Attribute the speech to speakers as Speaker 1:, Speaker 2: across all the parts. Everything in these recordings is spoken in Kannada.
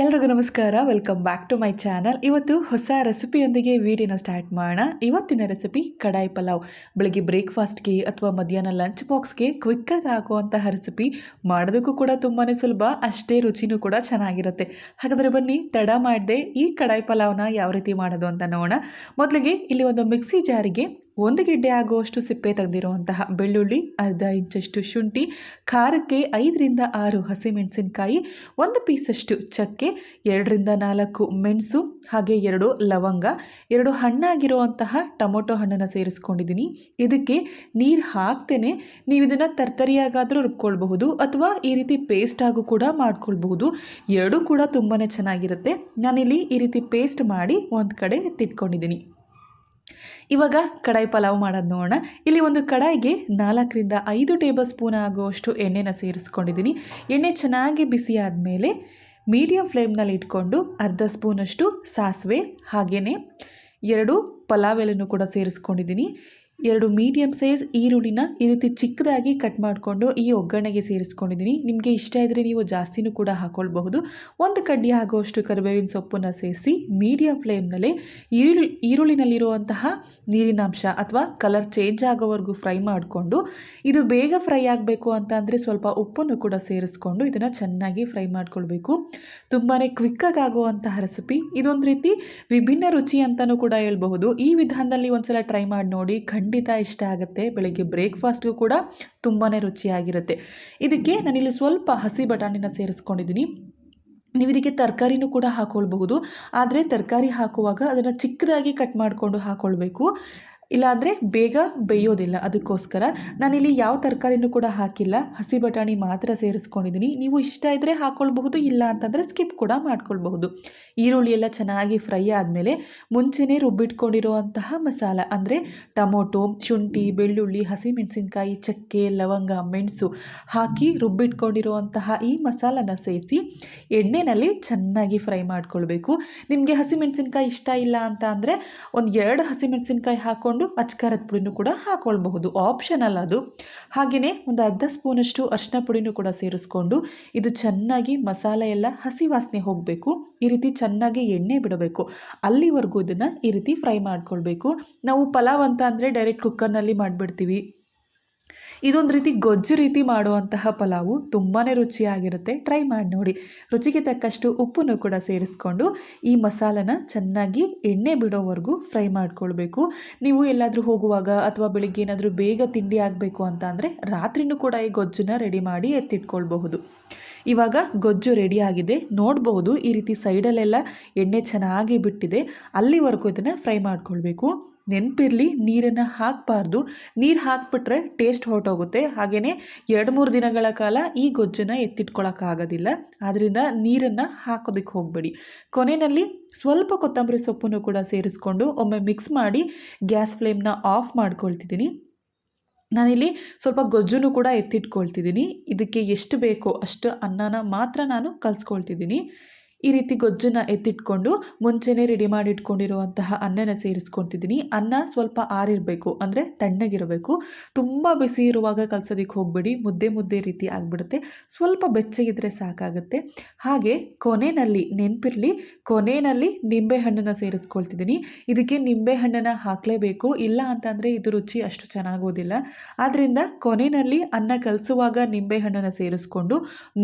Speaker 1: ಎಲ್ರಿಗೂ ನಮಸ್ಕಾರ. Welcome back to my channel ಇವತ್ತು ಹೊಸ ರೆಸಿಪಿಯೊಂದಿಗೆ ವಿಡಿಯೋನ ಸ್ಟಾರ್ಟ್ ಮಾಡೋಣ. ಇವತ್ತಿನ ರೆಸಿಪಿ ಕಡಾಯಿ ಪಲಾವ್. ಬೆಳಗ್ಗೆ ಬ್ರೇಕ್ಫಾಸ್ಟ್ಗೆ ಅಥವಾ ಮಧ್ಯಾಹ್ನ ಲಂಚ್ ಬಾಕ್ಸ್ಗೆ ಕ್ವಿಕ್ಕಾಗಿ ಹಾಕುವಂತಹ ರೆಸಿಪಿ ಮಾಡೋದಕ್ಕೂ ಕೂಡ ತುಂಬಾ ಸುಲಭ. ಅಷ್ಟೇ ರುಚಿನೂ ಕೂಡ ಚೆನ್ನಾಗಿರುತ್ತೆ. ಹಾಗಾದರೆ ಬನ್ನಿ, ತಡ ಮಾಡದೆ ಈ ಕಡಾಯಿ ಪಲಾವ್ನ ಯಾವ ರೀತಿ ಮಾಡೋದು ಅಂತ ನೋಡೋಣ. ಮೊದಲಿಗೆ ಇಲ್ಲಿ ಒಂದು ಮಿಕ್ಸಿ ಜಾರಿಗೆ ಒಂದು ಗೆಡ್ಡೆ ಆಗುವಷ್ಟು ಸಿಪ್ಪೆ ತೆಗೆದಿರುವಂತಹ ಬೆಳ್ಳುಳ್ಳಿ, ಅರ್ಧ ಇಂಚಷ್ಟು ಶುಂಠಿ, ಖಾರಕ್ಕೆ ಐದರಿಂದ ಆರು ಹಸಿಮೆಣಸಿನಕಾಯಿ, ಒಂದು ಪೀಸಷ್ಟು ಚಕ್ಕೆ, ಎರಡರಿಂದ ನಾಲ್ಕು ಮೆಣಸು, ಹಾಗೆ ಎರಡು ಲವಂಗ, ಎರಡು ಹಣ್ಣಾಗಿರುವಂತಹ ಟೊಮೊಟೊ ಹಣ್ಣನ್ನು ಸೇರಿಸ್ಕೊಂಡಿದ್ದೀನಿ. ಇದಕ್ಕೆ ನೀರು ಹಾಕ್ತೇನೆ. ನೀವು ಇದನ್ನು ತರ್ತರಿಯಾಗಾದರೂ ರುಬ್ಕೊಳ್ಬಹುದು ಅಥವಾ ಈ ರೀತಿ ಪೇಸ್ಟ್ ಆಗು ಕೂಡ ಮಾಡ್ಕೊಳ್ಬಹುದು. ಎರಡೂ ಕೂಡ ತುಂಬಾ ಚೆನ್ನಾಗಿರುತ್ತೆ. ನಾನಿಲ್ಲಿ ಈ ರೀತಿ ಪೇಸ್ಟ್ ಮಾಡಿ ಒಂದು ಕಡೆ ಎತ್ತಿಟ್ಕೊಂಡಿದ್ದೀನಿ ಇವಾಗ ಕಡಾಯಿ ಪಲಾವ್ ಮಾಡೋದು ನೋಡೋಣ. ಇಲ್ಲಿ ಒಂದು ಕಡಾಯಿಗೆ ನಾಲ್ಕರಿಂದ ಐದು ಟೇಬಲ್ ಸ್ಪೂನ್ ಆಗುವಷ್ಟು ಎಣ್ಣೆನ ಸೇರಿಸ್ಕೊಂಡಿದ್ದೀನಿ. ಎಣ್ಣೆ ಚೆನ್ನಾಗಿ ಬಿಸಿ ಆದಮೇಲೆ ಮೀಡಿಯಮ್ ಫ್ಲೇಮ್ನಲ್ಲಿ ಇಟ್ಕೊಂಡು ಅರ್ಧ ಸ್ಪೂನಷ್ಟು ಸಾಸಿವೆ ಹಾಗೆಯೇ ಎರಡು ಪಲಾವ್ ಎಲೆನೂ ಕೂಡ ಸೇರಿಸ್ಕೊಂಡಿದ್ದೀನಿ. ಎರಡು ಮೀಡಿಯಮ್ ಸೈಜ್ ಈರುಳ್ಳಿನ ಈ ರೀತಿ ಚಿಕ್ಕದಾಗಿ ಕಟ್ ಮಾಡಿಕೊಂಡು ಈ ಒಗ್ಗರಣೆಗೆ ಸೇರಿಸ್ಕೊಂಡಿದ್ದೀನಿ. ನಿಮಗೆ ಇಷ್ಟ ಇದ್ದರೆ ನೀವು ಜಾಸ್ತಿನೂ ಕೂಡ ಹಾಕ್ಕೊಳ್ಬಹುದು ಒಂದು ಕಡ್ಡಿ ಆಗುವಷ್ಟು ಕರಿಬೇವಿನ ಸೊಪ್ಪನ್ನು ಸೇರಿಸಿ ಮೀಡಿಯಂ ಫ್ಲೇಮ್ನಲ್ಲಿ ಈರುಳ್ಳಿ, ಈರುಳ್ಳಿನಲ್ಲಿರುವಂತಹ ನೀರಿನಾಂಶ ಅಥವಾ ಕಲರ್ ಚೇಂಜ್ ಆಗೋವರೆಗೂ ಫ್ರೈ ಮಾಡಿಕೊಂಡು ಇದು ಬೇಗ ಫ್ರೈ ಆಗಬೇಕು ಅಂತ ಅಂದರೆ ಸ್ವಲ್ಪ ಉಪ್ಪನ್ನು ಕೂಡ ಸೇರಿಸ್ಕೊಂಡು ಇದನ್ನು ಚೆನ್ನಾಗಿ ಫ್ರೈ ಮಾಡಿಕೊಳ್ಬೇಕು. ತುಂಬಾ ಕ್ವಿಕ್ಕಾಗಿ ಆಗುವಂತಹ ರೆಸಿಪಿ ಇದೊಂದು ರೀತಿ ವಿಭಿನ್ನ ರುಚಿ ಅಂತಲೂ ಕೂಡ ಹೇಳ್ಬಹುದು. ಈ ವಿಧಾನದಲ್ಲಿ ಒಂದ್ಸಲ ಟ್ರೈ ಮಾಡಿ ನೋಡಿ ಖಂಡಿತ ಇಷ್ಟ ಆಗುತ್ತೆ. ಬೆಳಗ್ಗೆ ಬ್ರೇಕ್ಫಾಸ್ಟ್ಗೂ ಕೂಡ ತುಂಬಾ ರುಚಿಯಾಗಿರುತ್ತೆ. ಇದಕ್ಕೆ ನಾನಿಲ್ಲಿ ಸ್ವಲ್ಪ ಹಸಿ ಬಟಾಣಿನ ಸೇರಿಸ್ಕೊಂಡಿದ್ದೀನಿ ನೀವು ಇದಕ್ಕೆ ತರಕಾರಿನೂ ಕೂಡ ಹಾಕ್ಕೊಳ್ಬಹುದು ಆದರೆ ತರಕಾರಿ ಹಾಕುವಾಗ ಅದನ್ನು ಚಿಕ್ಕದಾಗಿ ಕಟ್ ಮಾಡಿಕೊಂಡು ಹಾಕ್ಕೊಳ್ಬೇಕು ಇಲ್ಲಾಂದರೆ ಬೇಗ ಬೇಯೋದಿಲ್ಲ. ಅದಕ್ಕೋಸ್ಕರ ನಾನಿಲ್ಲಿ ಯಾವ ತರಕಾರಿನೂ ಕೂಡ ಹಾಕಿಲ್ಲ. ಹಸಿ ಬಟಾಣಿ ಮಾತ್ರ ಸೇರಿಸ್ಕೊಂಡಿದ್ದೀನಿ ನೀವು ಇಷ್ಟ ಇದ್ದರೆ ಹಾಕ್ಕೊಳ್ಬಹುದು ಇಲ್ಲ ಅಂತಂದರೆ ಸ್ಕಿಪ್ ಕೂಡ ಮಾಡ್ಕೊಳ್ಬಹುದು. ಈರುಳ್ಳಿ ಎಲ್ಲ ಚೆನ್ನಾಗಿ ಫ್ರೈ ಆದಮೇಲೆ ಮುಂಚೆನೇ ರುಬ್ಬಿಟ್ಕೊಂಡಿರುವಂತಹ ಮಸಾಲ, ಅಂದರೆ ಟೊಮೊಟೊ, ಶುಂಠಿ, ಬೆಳ್ಳುಳ್ಳಿ, ಹಸಿಮೆಣಸಿನ್ಕಾಯಿ, ಚಕ್ಕೆ, ಲವಂಗ, ಮೆಣಸು ಹಾಕಿ ರುಬ್ಬಿಟ್ಕೊಂಡಿರುವಂತಹ ಈ ಮಸಾಲನ ಸೇರಿಸಿ ಎಣ್ಣೆಯಲ್ಲಿ ಚೆನ್ನಾಗಿ ಫ್ರೈ ಮಾಡ್ಕೊಳ್ಬೇಕು. ನಿಮಗೆ ಹಸಿಮೆಣಸಿನ್ಕಾಯಿ ಇಷ್ಟ ಇಲ್ಲ ಅಂತ ಅಂದರೆ ಒಂದು ಎರಡು ಹಸಿಮೆಣಸಿನ್ಕಾಯಿ ಹಾಕ್ಕೊಂಡು ಅಚ್ಕಾರದ ಪುಡಿನೂ ಕೂಡ ಹಾಕ್ಕೊಳ್ಬಹುದು ಆಪ್ಷನಲ್ ಅದು. ಹಾಗೆಯೇ ಒಂದು ಅರ್ಧ ಸ್ಪೂನಷ್ಟು ಅರ್ಶಿನ ಪುಡಿನೂ ಕೂಡ ಸೇರಿಸ್ಕೊಂಡು ಇದು ಚೆನ್ನಾಗಿ ಮಸಾಲೆ ಎಲ್ಲ ಹಸಿ ವಾಸನೆ ಹೋಗಬೇಕು. ಈ ರೀತಿ ಚೆನ್ನಾಗಿ ಎಣ್ಣೆ ಬಿಡಬೇಕು. ಅಲ್ಲಿವರೆಗೂ ಇದನ್ನು ಈ ರೀತಿ ಫ್ರೈ ಮಾಡ್ಕೊಳ್ಬೇಕು. ನಾವು ಪಲಾವ್ ಅಂತ ಅಂದರೆ ಡೈರೆಕ್ಟ್ ಕುಕ್ಕರ್ನಲ್ಲಿ ಮಾಡಿಬಿಡ್ತೀವಿ. ಇದೊಂದು ರೀತಿ ಗೊಜ್ಜು ರೀತಿ ಮಾಡುವಂತಹ ಪಲಾವು ತುಂಬಾ ರುಚಿಯಾಗಿರುತ್ತೆ. ಟ್ರೈ ಮಾಡಿ ನೋಡಿ. ರುಚಿಗೆ ತಕ್ಕಷ್ಟು ಉಪ್ಪನ್ನು ಕೂಡ ಸೇರಿಸ್ಕೊಂಡು ಈ ಮಸಾಲನ ಚೆನ್ನಾಗಿ ಎಣ್ಣೆ ಬಿಡೋವರೆಗೂ ಫ್ರೈ ಮಾಡ್ಕೊಳ್ಬೇಕು. ನೀವು ಎಲ್ಲಾದರೂ ಹೋಗುವಾಗ ಅಥವಾ ಬೆಳಿಗ್ಗೆ ಏನಾದರೂ ಬೇಗ ತಿಂಡಿ ಆಗಬೇಕು ಅಂತ ಅಂದರೆ ರಾತ್ರಿನೂ ಕೂಡ ಈ ಗೊಜ್ಜನ್ನು ರೆಡಿ ಮಾಡಿ ಎತ್ತಿಟ್ಕೊಳ್ಬಹುದು. ಇವಾಗ ಗೊಜ್ಜು ರೆಡಿ ಆಗಿದೆ. ನೋಡಬಹುದು ಈ ರೀತಿ ಸೈಡಲ್ಲೆಲ್ಲ ಎಣ್ಣೆ ಚೆನ್ನಾಗಿ ಬಿಟ್ಟಿದೆ. ಅಲ್ಲಿವರೆಗೂ ಇದನ್ನು ಫ್ರೈ ಮಾಡ್ಕೊಳ್ಬೇಕು. ನೆನಪಿರಲಿ, ನೀರನ್ನು ಹಾಕಬಾರ್ದು. ನೀರು ಹಾಕ್ಬಿಟ್ರೆ ಟೇಸ್ಟ್ ಹೊರಟೋಗುತ್ತೆ. ಹಾಗೆಯೇ ಎರಡು ಮೂರು ದಿನಗಳ ಕಾಲ ಈ ಗೊಜ್ಜನ್ನು ಎತ್ತಿಟ್ಕೊಳ್ಳೋಕ್ಕಾಗೋದಿಲ್ಲ ಆದ್ದರಿಂದ ನೀರನ್ನು ಹಾಕೋದಕ್ಕೆ ಹೋಗಬೇಡಿ. ಕೊನೆಯಲ್ಲಿ ಸ್ವಲ್ಪ ಕೊತ್ತಂಬರಿ ಸೊಪ್ಪನ್ನು ಕೂಡ ಸೇರಿಸ್ಕೊಂಡು ಒಮ್ಮೆ ಮಿಕ್ಸ್ ಮಾಡಿ ಗ್ಯಾಸ್ ಫ್ಲೇಮ್ನ ಆಫ್ ಮಾಡ್ಕೊಳ್ತಿದ್ದೀನಿ. ನಾನಿಲ್ಲಿ ಸ್ವಲ್ಪ ಗೊಜ್ಜುನು ಕೂಡ ಎತ್ತಿಟ್ಕೊಳ್ತಿದ್ದೀನಿ. ಇದಕ್ಕೆ ಎಷ್ಟು ಬೇಕೋ ಅಷ್ಟು ಅನ್ನನ ಮಾತ್ರ ನಾನು ಕಲಿಸ್ಕೊಳ್ತಿದ್ದೀನಿ. ಈ ರೀತಿ ಗೊಜ್ಜನ್ನ ಎತ್ತಿಟ್ಕೊಂಡು ಮುಂಚೆನೇ ರೆಡಿ ಮಾಡಿ ಇಟ್ಕೊಂಡಿರುವಂತಹ ಅನ್ನನ ಸೇರಿಸ್ಕೊತಿದ್ದೀನಿ. ಅನ್ನ ಸ್ವಲ್ಪ ಆರಿರಬೇಕು, ಅಂದರೆ ತಣ್ಣಗಿರಬೇಕು. ತುಂಬ ಬಿಸಿ ಇರುವಾಗ ಕಲಸೋದಕ್ಕೆ ಹೋಗ್ಬೇಡಿ, ಮುದ್ದೆ ಮುದ್ದೆ ರೀತಿ ಆಗಿಬಿಡುತ್ತೆ. ಸ್ವಲ್ಪ ಬೆಚ್ಚಗಿದ್ರೆ ಸಾಕಾಗುತ್ತೆ. ಹಾಗೆ ಕೊನೆಯಲ್ಲಿ ನೆನಪಿರಲಿ ಕೊನೆಯಲ್ಲಿ ನಿಂಬೆಹಣ್ಣನ್ನು ಸೇರಿಸ್ಕೊಳ್ತಿದ್ದೀನಿ. ಇದಕ್ಕೆ ನಿಂಬೆಹಣ್ಣನ್ನು ಹಾಕಲೇಬೇಕು. ಇಲ್ಲ ಅಂತಂದರೆ ಇದು ರುಚಿ ಅಷ್ಟು ಚೆನ್ನಾಗೋದಿಲ್ಲ. ಆದ್ದರಿಂದ ಕೊನೆಯಲ್ಲಿ ಅನ್ನ ಕಲಸುವಾಗ ನಿಂಬೆಹಣ್ಣನ್ನು ಸೇರಿಸ್ಕೊಂಡು,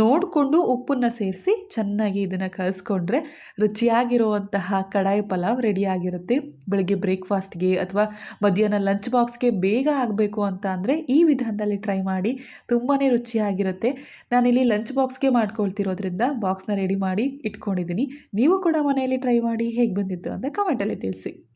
Speaker 1: ನೋಡಿಕೊಂಡು ಉಪ್ಪನ್ನು ಸೇರಿಸಿ ಚೆನ್ನಾಗಿ ಇದನ್ನು ಕಲಿಸ್ಕೊಂಡ್ರೆ ರುಚಿಯಾಗಿರುವಂತಹ ಕಡಾಯಿ ಪಲಾವ್ ರೆಡಿಯಾಗಿರುತ್ತೆ. ಬೆಳಗ್ಗೆ ಬ್ರೇಕ್ಫಾಸ್ಟ್ಗೆ ಅಥವಾ ಮಧ್ಯಾಹ್ನ ಲಂಚ್ ಬಾಕ್ಸ್ಗೆ ಬೇಗ ಆಗಬೇಕು ಅಂತ ಅಂದರೆ ಈ ವಿಧಾನದಲ್ಲಿ ಟ್ರೈ ಮಾಡಿ ತುಂಬಾ ರುಚಿಯಾಗಿರುತ್ತೆ. ನಾನಿಲ್ಲಿ ಲಂಚ್ ಬಾಕ್ಸ್ಗೆ ಮಾಡ್ಕೊಳ್ತಿರೋದ್ರಿಂದ ಬಾಕ್ಸ್ನ ರೆಡಿ ಮಾಡಿ ಇಟ್ಕೊಂಡಿದ್ದೀನಿ. ನೀವು ಕೂಡ ಮನೆಯಲ್ಲಿ ಟ್ರೈ ಮಾಡಿ ಹೇಗೆ ಬಂದಿತ್ತು ಅಂತ ಕಮೆಂಟಲ್ಲಿ ತಿಳಿಸಿ.